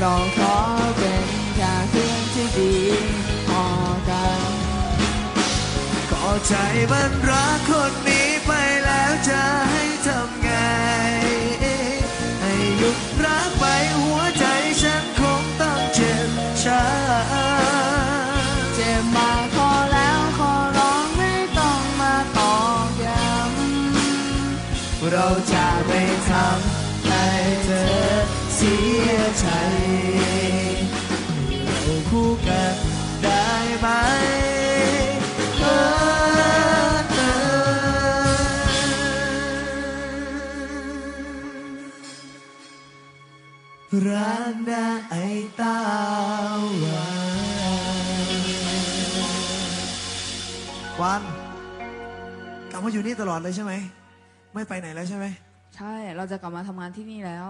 เราขอเป็นแค่เพื่อนที่ดีพอกันก็ใจมันรักคนนี้ไปแล้วจะให้ทำไง ให้หยุดรักไปหัวใจฉันคงต้องเจ็บช้ำเจ็บมาขอแล้วขอร้องไม่ต้องมาตอกย้ำเราจะไม่ทำให้เธอเสียใจเราคู่กันได้ไหมเออเออรักได้ตาวานวันกลับมาอยู่นี่ตลอดเลยใช่ไหม ไม่ไปไหนแล้วใช่ไหม ใช่ เราจะกลับมาทำงานที่นี่แล้ว